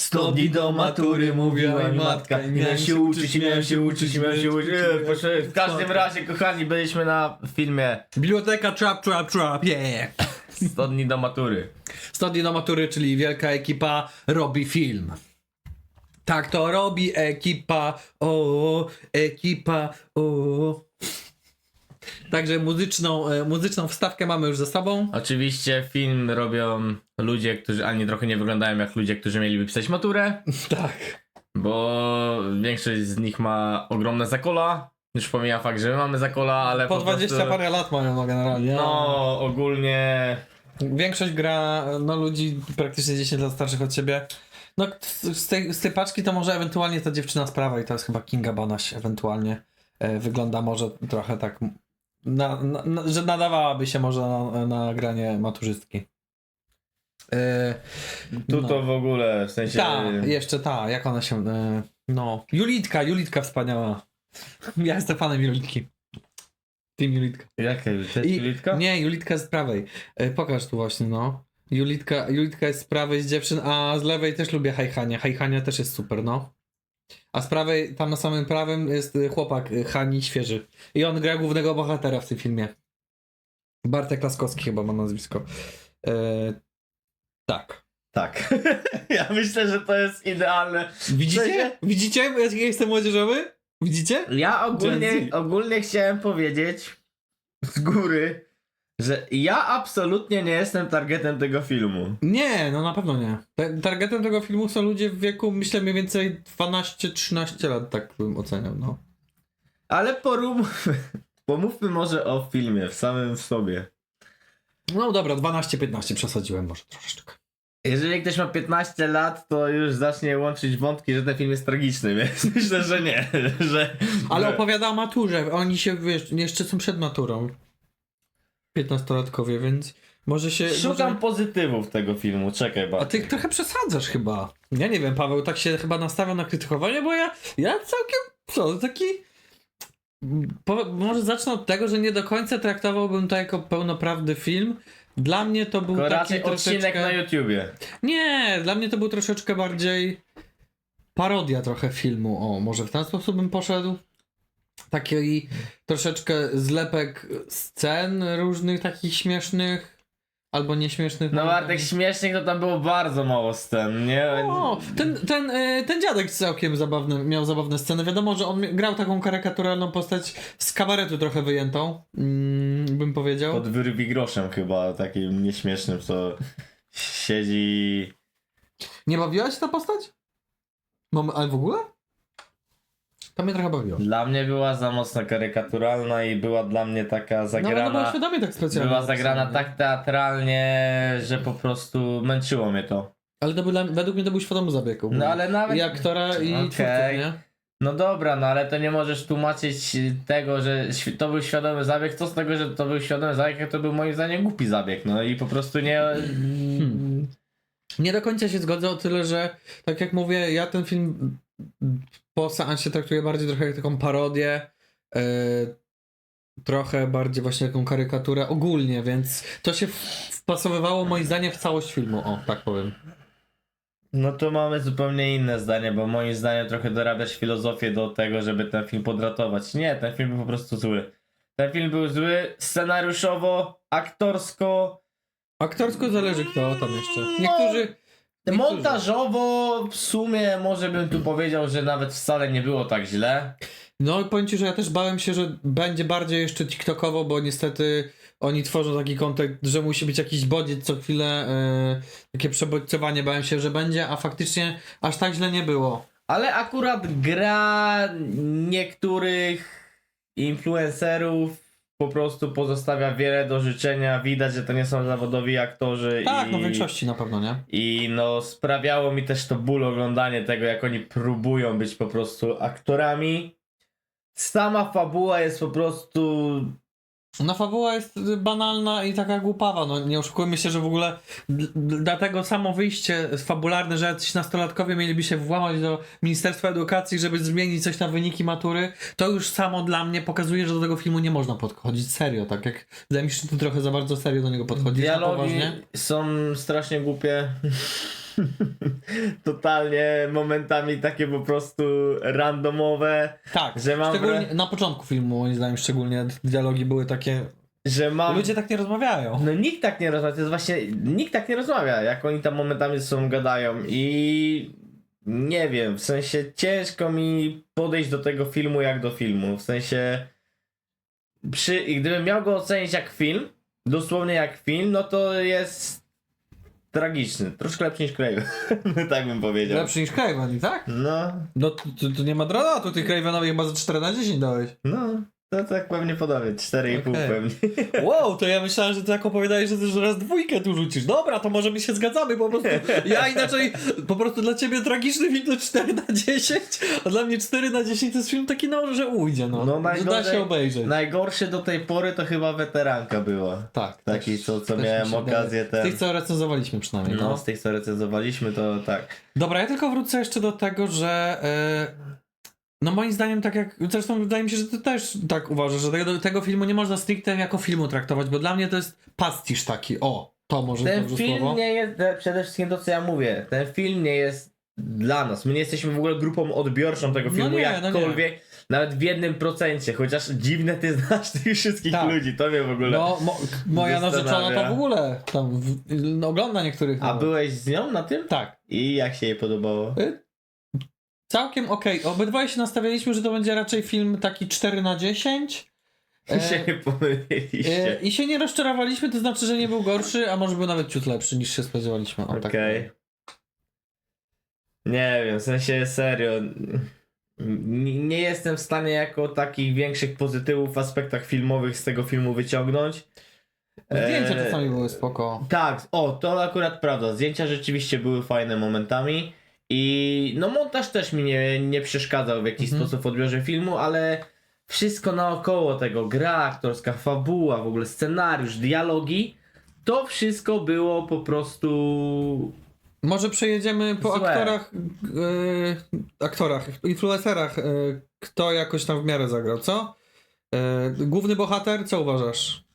Sto dni do matury mówiła mi matka. Miałem się uczyć, miałem się uczyć, miałem się uczyć. Proszę, W każdym razie, kochani, byliśmy na filmie Biblioteka Trap, Trap, Trap, yeah! 100 dni do matury. 100 dni do matury, czyli wielka ekipa robi film. Tak to robi ekipa, o, ekipa, o. Także muzyczną, e, muzyczną wstawkę mamy już za sobą. Oczywiście film robią ludzie, którzy ani trochę nie wyglądają jak ludzie, którzy mieliby pisać maturę, Tak. bo większość z nich ma ogromne zakola. Już pomija fakt, że my mamy zakola, ale Po po 20 prostu, parę lat mają no, generalnie. No, ogólnie Większość gra no, ludzi praktycznie 10 lat starszych od siebie. No, z tej, z tej paczki to może ewentualnie ta dziewczyna z prawej, to jest chyba Kinga Banaś, ewentualnie. E, wygląda może trochę tak, na, na, na, że nadawałaby się może na, na granie maturzystki. E, tu no. to w ogóle, w sensie... Ta, jeszcze ta, jak ona się. E, no. Julitka, Julitka wspaniała. Ja jestem fanem Julitki. Team Julitka. Jaka? I- Julitka? Nie, Julitka z prawej. E, pokaż tu właśnie, no. Julitka, Julitka jest z prawej z dziewczyn, a z lewej też lubię Hajhania. Hajhania też jest super, no. A z prawej, tam na samym prawym jest y, chłopak y, Hani Świeży. I on gra głównego bohatera w tym filmie. Bartek Laskowski chyba ma nazwisko. E, tak. Tak. ja myślę, że to jest idealne. Widzicie? sensie- Widzicie, ja jestem młodzieżowy? Widzicie? Ja ogólnie, ogólnie chciałem powiedzieć z góry, że ja absolutnie nie jestem targetem tego filmu. Nie, no na pewno nie. Ta- Targetem tego filmu są ludzie w wieku, myślę, mniej więcej 12-13 lat, tak bym oceniał, no. Ale porób... pomówmy może o filmie w samym w sobie. No dobra, 12-15 przesadziłem może troszeczkę. Jeżeli ktoś ma 15 lat, to już zacznie łączyć wątki, że ten film jest tragiczny, więc myślę, że nie. Że, Ale opowiada o maturze, oni się, wiesz, jeszcze są przed maturą. 15-latkowie, więc może się... Szukam może... pozytywów tego filmu, czekaj A bardzo. ty trochę przesadzasz chyba. Ja nie wiem, Paweł tak się chyba nastawiał na krytykowanie, bo ja, ja całkiem, co, taki... Po, może zacznę od tego, że nie do końca traktowałbym to jako pełnoprawny film. Dla mnie to był Tylko taki raczej odcinek troszeczkę... na YouTubie. Nie, dla mnie to był troszeczkę bardziej parodia trochę filmu. O, może w ten sposób bym poszedł. Taki troszeczkę zlepek scen różnych takich śmiesznych albo nieśmiesznych. No Bartek śmiesznych to tam było bardzo mało scen, nie? O, ten, ten, e, ten dziadek całkiem zabawny, miał zabawne sceny. Wiadomo, że on grał taką karykaturalną postać z kabaretu trochę wyjętą, mm, bym powiedział. Pod wyrwi groszem chyba, takim nieśmiesznym, co siedzi... Nie bawiła się ta postać? Mam, ale w ogóle? To mnie trochę bawiło. Dla mnie była za mocno karykaturalna i była dla mnie taka No, ale ona zagrana... była świadomie tak specjalnie. była zagrana napisana, nie? tak teatralnie, że po prostu męczyło mnie to. Ale to był, dla- według mnie to był świadomy zabieg. ogólnie. No ale nawet... I aktora, i Okej. twórców, nie? No dobra, no ale to nie możesz tłumaczyć tego, że świ- to był świadomy zabieg. Co z tego, że to był świadomy zabieg, jak to był moim zdaniem głupi zabieg. No i po prostu nie. Hmm. Nie do końca się zgodzę o tyle, że tak jak mówię, ja ten film po seansie traktuję bardziej trochę jak taką parodię, e, trochę bardziej właśnie taką karykaturę ogólnie, więc to się wpasowywało moim zdaniem w całość filmu, o tak powiem. No to mamy zupełnie inne zdanie, bo moim zdaniem trochę dorabiasz filozofię do tego, żeby ten film podratować. Nie, ten film był po prostu zły. Ten film był zły scenariuszowo, aktorsko, Aktorsko zależy kto tam jeszcze. Niektórzy... niektórzy- montażowo. W sumie może bym tu powiedział, że nawet wcale nie było tak źle. No powiem ci, że ja też bałem się, że będzie bardziej jeszcze TikTokowo, bo niestety oni tworzą taki kontekst, że musi być jakiś bodziec co chwilę, e, takie przebodźcowanie bałem się, że będzie, a faktycznie aż tak źle nie było. Ale akurat gra niektórych influencerów po prostu pozostawia wiele do życzenia. Widać, że to nie są zawodowi aktorzy. Tak, i, no w większości na pewno, nie? I no sprawiało mi też to ból oglądanie tego, jak oni próbują być po prostu aktorami. Sama fabuła jest po prostu No fabuła jest banalna i taka głupawa, no nie oszukujmy się, że w ogóle dlatego samo wyjście fabularne, że jacyś nastolatkowie mieliby się włamać do Ministerstwa Edukacji, żeby zmienić coś na wyniki matury, to już samo dla mnie pokazuje, że do tego filmu nie można podchodzić serio, tak jak wydaje mi się, że ty trochę za bardzo serio do niego podchodzisz, na Dialogi są strasznie głupie. Totalnie momentami takie po prostu randomowe, Tak, Że mam szczególnie na początku filmu moim zdaniem szczególnie dialogi były takie... że mam... Ludzie tak nie rozmawiają. No nikt tak nie rozmawia, to jest właśnie, nikt tak nie rozmawia, jak oni tam momentami ze sobą gadają i nie wiem, w sensie ciężko mi podejść do tego filmu jak do filmu, w sensie przy, i gdybym miał go ocenić jak film, dosłownie jak film, no to jest tragiczny, troszkę lepszy niż Crave, tak bym powiedział. Lepszy niż Craven, tak? No, No tu, tu, tu nie ma dramatu, ty Cravenowi chyba za 4 na 10 dałeś. no, to tak pewnie podobnie, 4,5 Okej. pewnie. Wow, to ja myślałem, że ty tak opowiadałeś, że ty że raz dwójkę tu rzucisz. Dobra, to może my się zgadzamy, po prostu ja inaczej, po prostu dla ciebie tragiczny film to 4 na 10, a dla mnie 4 na 10 to jest film taki, no, że ujdzie, no, No, że da się obejrzeć. Najgorszy do tej pory to chyba weteranka była. Tak. Taki, też- co, co też mi miałem okazję ten... Z tych, co recenzowaliśmy przynajmniej, No, no. z tych co recenzowaliśmy, to tak. Dobra, ja tylko wrócę jeszcze do tego, że e, no moim zdaniem tak jak, zresztą wydaje mi się, że ty też tak uważasz, że tego, tego filmu nie można stricte jako filmu traktować, bo dla mnie to jest pastisz taki, o, to może Ten film słowo. nie jest, te- przede wszystkim to co ja mówię, ten film nie jest dla nas. My nie jesteśmy w ogóle grupą odbiorczą tego No filmu, nie, no nie. jakkolwiek, nawet w jednym procencie, chociaż dziwne ty znasz tych wszystkich Tak. ludzi, to mnie w ogóle... No, mo, moja narzeczona to w ogóle tam w, no, ogląda niektórych. A nawet. byłeś z nią na tym? Tak. I jak się jej podobało? Całkiem okej. Obydwoje się nastawialiśmy, że to będzie raczej film taki 4 na 10. E, się nie pomyliliście. e, I się nie rozczarowaliśmy, to znaczy, że nie był gorszy, a może był nawet ciut lepszy niż się spodziewaliśmy. Tak Okej. powiem. Nie wiem, w sensie serio. n- Nie jestem w stanie jako takich większych pozytywów w aspektach filmowych z tego filmu wyciągnąć. Zdjęcia Eee, czasami były spoko. Tak, o, to akurat prawda. Zdjęcia rzeczywiście były fajne momentami. I no montaż też mi nie, nie przeszkadzał w jakiś Mhm. sposób w odbiorze filmu, ale wszystko naokoło tego, gra aktorska, fabuła, w ogóle scenariusz, dialogi, to wszystko było po prostu Może przejedziemy po Złe. aktorach, e, aktorach, influencerach, e, kto jakoś tam w miarę zagrał, co? E, główny bohater, co uważasz?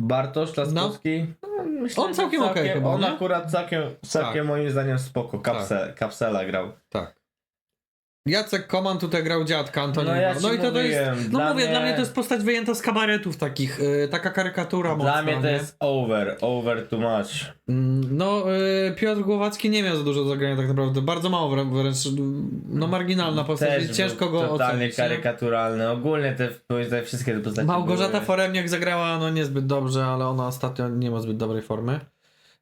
Bartosz Laskowski. No. Myślę, On że całkiem okej chyba, On nie? Tak. akurat całkiem, całkiem moim zdaniem spoko. Kapsel, Kapsela grał. Tak. Jacek Koman tutaj grał dziadka Antoniego. No ja no i to, to jest, no dla mówię, dla mnie- mnie to jest postać wyjęta z kabaretów takich, e, taka karykatura Dla mocna, mnie to nie? jest over, over too much. Mm, No, y, Piotr Głowacki nie miał za dużo zagrania tak naprawdę. Bardzo mało wrę- wręcz, no marginalna postać, Też ciężko go Totalnie ocenić. nie? karykaturalny. Ogólnie te, te wszystkie te postacie Małgorzata były... Foremniak zagrała no niezbyt dobrze, ale ona ostatnio nie ma zbyt dobrej formy.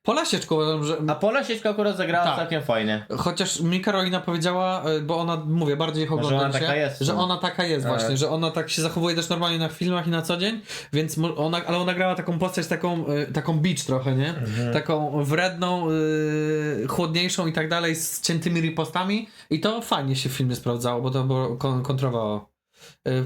Pola Sieczko uważam, że... A Pola Siećko akurat zagrała Tak. całkiem fajnie. Chociaż mi Karolina powiedziała, y, bo ona, mówię, bardziej ich Że oglądam ona się, taka jest, że no. ona taka jest E. właśnie, że ona tak się zachowuje też normalnie na filmach i na co dzień, więc ona, ale ona grała taką postać, taką, y, taką beach trochę, nie? Mhm. Taką wredną, y, chłodniejszą i tak dalej, z ciętymi ripostami i to fajnie się w filmie sprawdzało, bo to było kon- kontrowało.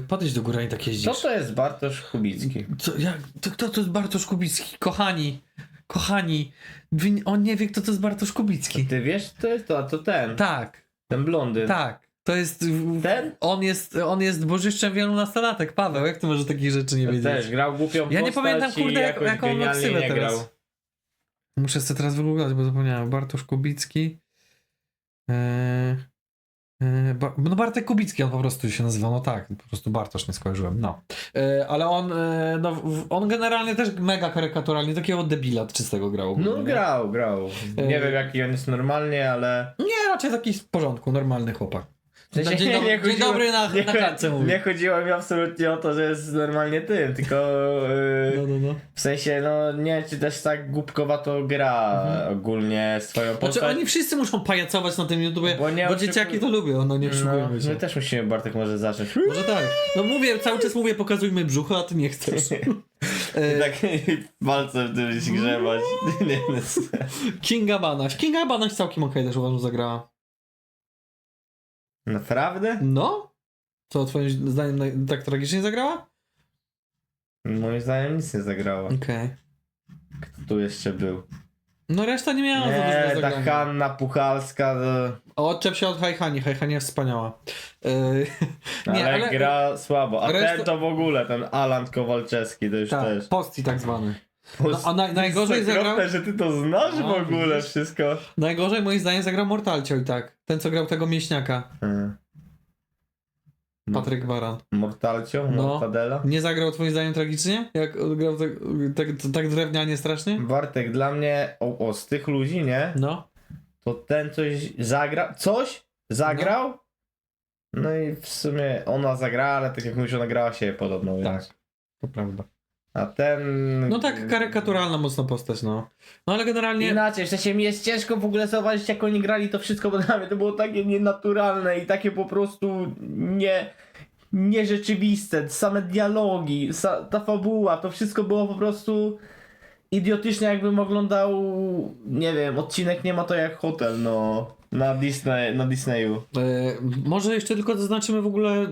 Podejdź do góry i tak Co jeździsz. to jest Bartosz Kubicki? Co, jak, to, kto to jest Bartosz Kubicki? Kochani, kochani, wy, on nie wie, kto to jest Bartosz Kubicki. Ty wiesz, to jest to, a to ten. Tak, Ten blondyn. tak. To jest. Ten? On jest, on jest bożyszczem wielu nastolatek. Paweł, jak ty możesz takich rzeczy nie wiedzieć? Też grał głupią Ja nie postać pamiętam, i kurde, jak- jakoś jaką on ma genialnie ksywę nie teraz. grał. Muszę sobie teraz wygooglać, bo zapomniałem. Bartosz Kubicki. Eee, no Bartek Kubicki on po prostu się nazywa, no tak, po prostu Bartosz nie skojarzyłem, no. Eee, ale on, eee, no, on generalnie też mega karykaturalnie, takiego debila czystego grał. No nie? grał, grał. E, Nie wiem jaki on jest normalnie, ale... Nie, raczej taki w porządku, normalny chłopak. W sensie dzień, dobry, nie dzień chodziło- dobry na, nie, na klatce mówi. nie chodziło mi absolutnie o to, że jest normalnie tym, tylko yy, No, no, no. w sensie, no nie, czy też tak głupkowato gra ogólnie swoją Znaczy postać. oni wszyscy muszą pajacować na tym YouTubie, Bo bo, nie oszukuj- dzieciaki to lubią, no nie no, oszukujmy się. my też musimy, Bartek, może zacząć. Może tak. No mówię, cały czas mówię, pokazujmy brzucho, a ty nie chcesz. I E, tak palcem w tym się grzebać. No, Kinga Banaś. Kinga Banaś całkiem okej też uważam zagrała. Naprawdę? No? Co twoim zdaniem tak tragicznie zagrała? Moim zdaniem nic nie zagrało. Okej. Kto tu jeszcze był? No reszta nie miała za dużo Nie, do ta. Hanna Puchalska, to... Odczep się od Hajhani, Hajhani jest wspaniała. E, nie, ale, ale... gra słabo. A reszta- ten to w ogóle, ten Alan Kowalczewski, to już Tak, też. posti tak zwany. No, a naj- najgorzej Jest okropne, zagrał- że ty to znasz w No, ogóle widzisz? wszystko. Najgorzej moim zdaniem zagrał Mortalcio i tak. Ten, co grał tego mięśniaka. Hmm. Patryk Baran. Mortalcio? No. Mortadela? Nie zagrał twoim zdaniem tragicznie? Jak grał tak, tak, tak drewnianie strasznie? Bartek, dla mnie, o, o, z tych ludzi, nie? No. To ten coś zagrał, coś zagrał? No. i w sumie ona zagrała, ale tak jak mówisz, ona grała się podobno, więc. Tak. To prawda. A ten... No tak karykaturalna mocno postać, no. No ale generalnie... Inaczej, w sensie mi jest ciężko w ogóle zauważyć jak oni grali to wszystko, bo dla mnie to było takie nienaturalne i takie po prostu nie... nierzeczywiste, same dialogi, sa, ta fabuła, to wszystko było po prostu idiotycznie jakbym oglądał, nie wiem, odcinek Nie ma to jak hotel, no, na, Disney, na Disneyu. E, może jeszcze tylko zaznaczymy w ogóle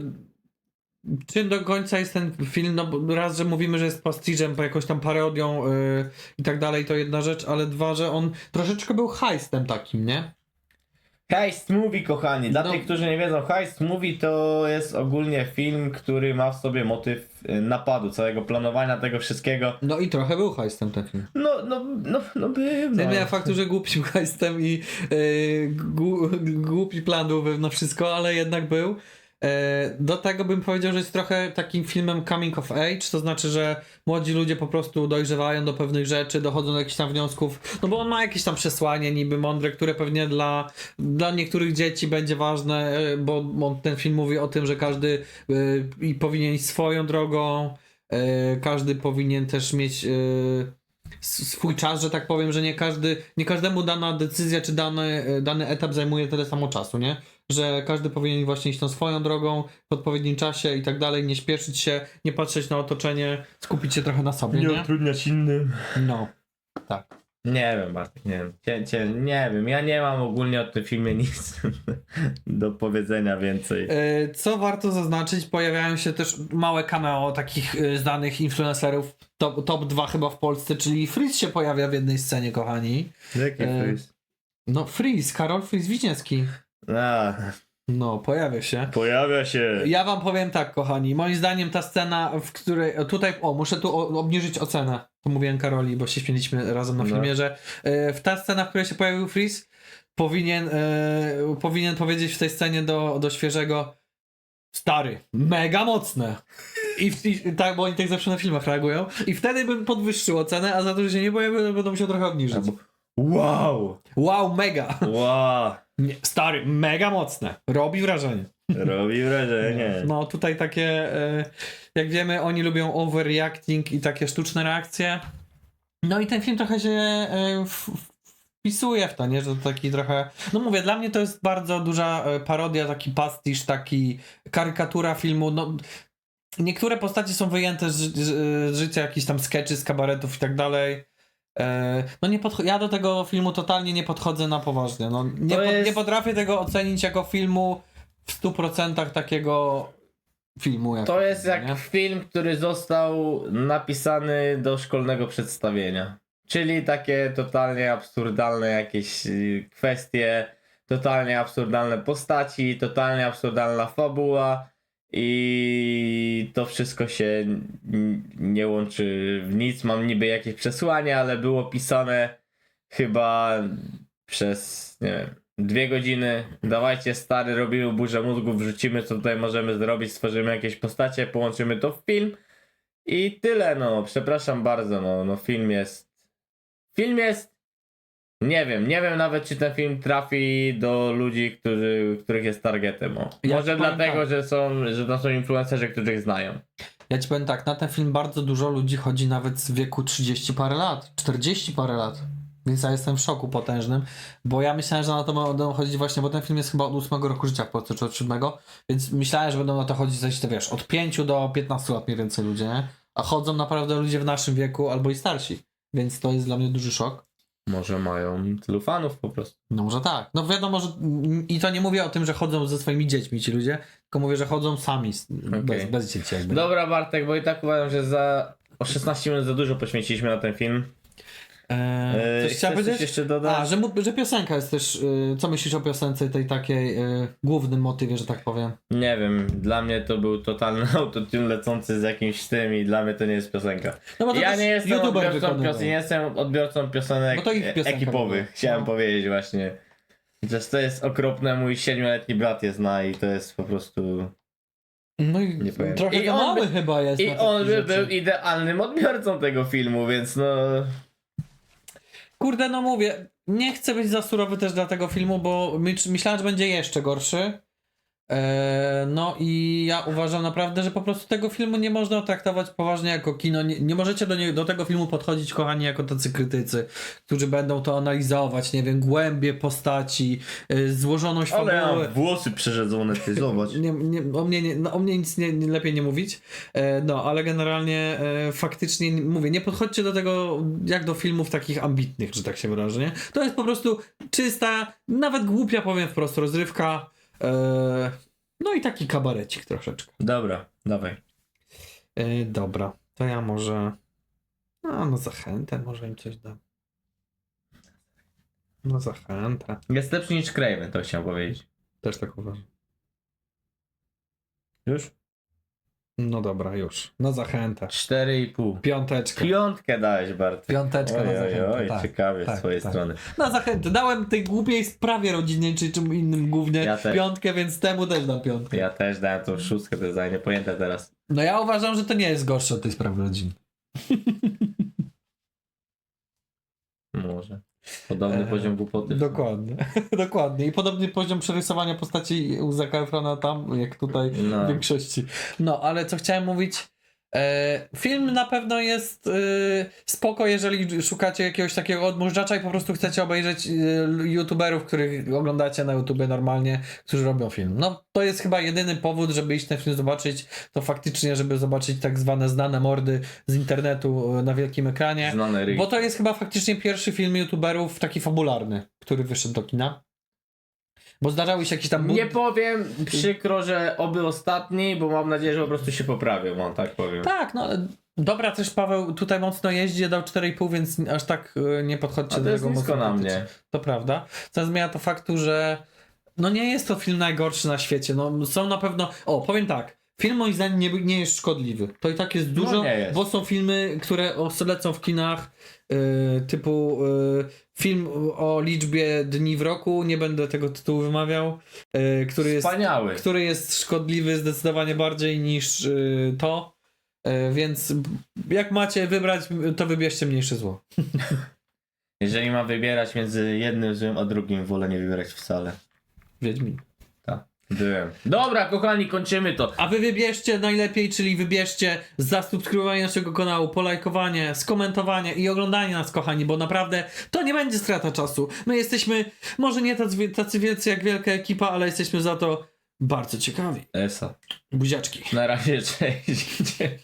czym do końca jest ten film, no raz, że mówimy, że jest pastiżem, po jakąś tam parodią e, i tak dalej, to jedna rzecz, ale dwa, że on troszeczkę był heistem takim, nie? Heist Movie, kochani. Dla No. tych, którzy nie wiedzą, Heist Movie to jest ogólnie film, który ma w sobie motyw y, napadu, całego planowania tego wszystkiego. No i trochę był heistem film. No, no, no, no był, no. Nie faktu, że głupim heistem i gu- głupi plan był na wszystko, ale jednak był. E, do tego bym powiedział, że jest trochę takim filmem coming of age, to znaczy, że młodzi ludzie po prostu dojrzewają do pewnych rzeczy, dochodzą do jakichś tam wniosków, no bo on ma jakieś tam przesłanie niby mądre, które pewnie dla, dla niektórych dzieci będzie ważne, e, bo on, ten film mówi o tym, że każdy i powinien iść swoją drogą, e, każdy powinien też mieć s- swój czas, że tak powiem, że nie każdy, nie każdemu dana decyzja czy dany, dany etap zajmuje tyle samo czasu, nie? Że każdy powinien właśnie iść tą swoją drogą w odpowiednim czasie i tak dalej, nie śpieszyć się, nie patrzeć na otoczenie, skupić się trochę na sobie, nie? utrudniać innym. No. Tak. Nie wiem, Bartek, nie wiem. Cię, cię, nie wiem, ja nie mam ogólnie o tym filmie nic do powiedzenia więcej. E, Co warto zaznaczyć, pojawiają się też małe cameo takich e, znanych influencerów, top, top 2 chyba w Polsce, czyli Freeze się pojawia w jednej scenie, kochani. Jaki e, freeze? No Freeze, Karol Freeze Wiśniewski. A, No, pojawia się. pojawia się. Ja wam powiem tak, kochani. Moim zdaniem ta scena, w której. Tutaj, o, muszę tu o- obniżyć ocenę. To mówiłem Karoli, bo się śmieliśmy razem na No. filmie, że e, w ta scena, w której się pojawił Freeze, powinien, e, powinien powiedzieć w tej scenie do, do świeżego stary, mega mocne. I, w- I tak, bo oni tak zawsze na filmach reagują. I wtedy bym podwyższył ocenę, a za to, że się nie pojawił, to będę musiał trochę obniżyć. Albo- Wow! Wow, mega. Wow! Nie, stary, mega mocne. Robi wrażenie. Robi wrażenie. No tutaj takie, e, jak wiemy, oni lubią overreacting i takie sztuczne reakcje. No i ten film trochę się e, wpisuje w to, nie? Że to taki trochę. No mówię, dla mnie to jest bardzo duża e, parodia, taki pastisz, taki karykatura filmu. No, niektóre postacie są wyjęte z życia, jakieś tam sketchy z kabaretów i tak dalej. E, No nie podcho- ja do tego filmu totalnie nie podchodzę na poważnie. No, nie, To po- jest- nie potrafię tego ocenić jako filmu w 100% takiego filmu. Jak To jest jak nie? film, który został napisany do szkolnego przedstawienia. Czyli takie totalnie absurdalne jakieś y, kwestie, totalnie absurdalne postaci, totalnie absurdalna fabuła i to wszystko się nie łączy w nic. Mam niby jakieś przesłanie, ale było pisane chyba przez, nie wiem, dwie godziny. Dawajcie stary, robimy burzę mózgów, wrzucimy co tutaj możemy zrobić, stworzymy jakieś postacie, połączymy to w film i tyle, no. Przepraszam bardzo, no, no film jest. Film jest. Nie wiem, nie wiem nawet czy ten film trafi do ludzi, którzy, których jest targetem. O. Ja Może ci powiem dlatego, tak. że są, że to są influencerzy, których znają. Ja ci powiem tak, na ten film bardzo dużo ludzi chodzi nawet z wieku 30 parę lat, 40 parę lat. Więc ja jestem w szoku potężnym, bo ja myślałem, że na to będą chodzić właśnie, bo ten film jest chyba od 8 roku życia w Polsce, czy od 7, więc myślałem, że będą na to chodzić coś, to wiesz, od 5 do 15 lat mniej więcej ludzie, nie? A chodzą naprawdę ludzie w naszym wieku albo i starsi, więc to jest dla mnie duży szok. Może mają tylu fanów po prostu. No może tak. No wiadomo, że i to nie mówię o tym, że chodzą ze swoimi dziećmi ci ludzie, tylko mówię, że chodzą sami, z- bez, bez dzieci jakby. Dobra Bartek, bo i tak uważam, że za o 16 minut za dużo poświęciliśmy na ten film. Eee, coś Yy, chciałem coś jeszcze dodać? A, że, że piosenka jest też. y, co myślisz o piosence tej takiej y, głównym motywie, że tak powiem? Nie wiem, dla mnie to był totalny autotune lecący z jakimś tym i dla mnie to nie jest piosenka. No bo to Ja nie jestem odbiorcą, pios- nie jestem odbiorcą piosenek Bo to ich ekipowych, chciałem No. powiedzieć właśnie. Chociaż to jest okropne, mój siedmioletni brat je zna i to jest po prostu... No i Nie powiem. trochę I mały by- chyba jest. I on by był idealnym odbiorcą tego filmu, więc no... Kurde, no mówię, nie chcę być za surowy też dla tego filmu, bo my, myślałem, że będzie jeszcze gorszy. Eee, no i ja uważam naprawdę, że po prostu tego filmu nie można traktować poważnie jako kino. Nie, nie możecie do, nie, do tego filmu podchodzić, kochani, jako tacy krytycy, którzy będą to analizować, nie wiem, głębie postaci, yy, złożoność Ale ja fabuły. włosy przerzedzone, ty zobacz. Nie, nie, o, mnie nie, no, o mnie nic nie, nie, lepiej nie mówić. E, no, ale generalnie e, faktycznie nie- mówię, nie podchodźcie do tego jak do filmów takich ambitnych, że tak się wyrażę, nie? To jest po prostu czysta, nawet głupia powiem wprost, rozrywka. E, no i taki kabarecik troszeczkę. Dobra, dawaj. E, dobra, to ja może. No, no zachętę, może im coś dam. No zachętę. Jest lepszy niż Craven, to chciałem powiedzieć. Też tak uważam. Już? No dobra, już. No zachętę. 4,5. Piąteczka. Piątkę dałeś, Bart. Piąteczka Oj, na oj, zachętę. oj, tak. ciekawie tak, z twojej tak. strony. Na zachętę. Dałem tej głupiej sprawie rodzinnej, czy czym innym głównie Ja piątkę, więc temu też dam piątkę. Ja też dałem tą szóstkę, to jest za niepojęte teraz. No ja uważam, że to nie jest gorsze od tej sprawy rodzinnej. Może. Podobny Eee, poziom głupoty. Dokładnie. Dokładnie. I podobny poziom przerysowania postaci u Zaka Efrona tam, jak tutaj w No. większości. No, ale co chciałem mówić. E, film na pewno jest e, spoko, jeżeli szukacie jakiegoś takiego odmurzacza i po prostu chcecie obejrzeć e, youtuberów, których oglądacie na YouTubie normalnie, którzy robią film. No to jest chyba jedyny powód, żeby iść ten film zobaczyć, to faktycznie, żeby zobaczyć tak zwane znane mordy z internetu na wielkim ekranie. Znany ryj. Bo to jest chyba faktycznie pierwszy film youtuberów taki fabularny, który wyszedł do kina. Bo zdarzały się jakieś tam... Nie powiem, przykro, że oby ostatni, bo mam nadzieję, że po prostu się poprawią, mam tak powiem. Tak, no ale dobra, też Paweł tutaj mocno jeździ, dał 4,5, więc aż tak y, nie podchodźcie do tego mocno na krytycznie. mnie. To prawda. Co zmienia to faktu, że no nie jest to film najgorszy na świecie. No są na pewno... O, powiem tak. Film moim zdaniem nie, nie jest szkodliwy. To i tak jest dużo, No jest. bo są filmy, które lecą w kinach y, typu y, film o liczbie dni w roku, nie będę tego tytułu wymawiał, y, który jest który jest szkodliwy zdecydowanie bardziej niż y, to. Y, więc jak macie wybrać, to wybierzcie mniejsze zło. Jeżeli mam wybierać między jednym złym a drugim, wolę nie wybierać wcale. Wiedźmin. Dobra, kochani, kończymy to. A wy wybierzcie najlepiej, czyli wybierzcie zasubskrybowanie naszego kanału, polajkowanie, skomentowanie i oglądanie nas, kochani, bo naprawdę to nie będzie strata czasu. My jesteśmy, może nie tacy, tacy wielcy jak wielka ekipa, ale jesteśmy za to bardzo ciekawi. Esa. Buziaczki. Na razie, cześć.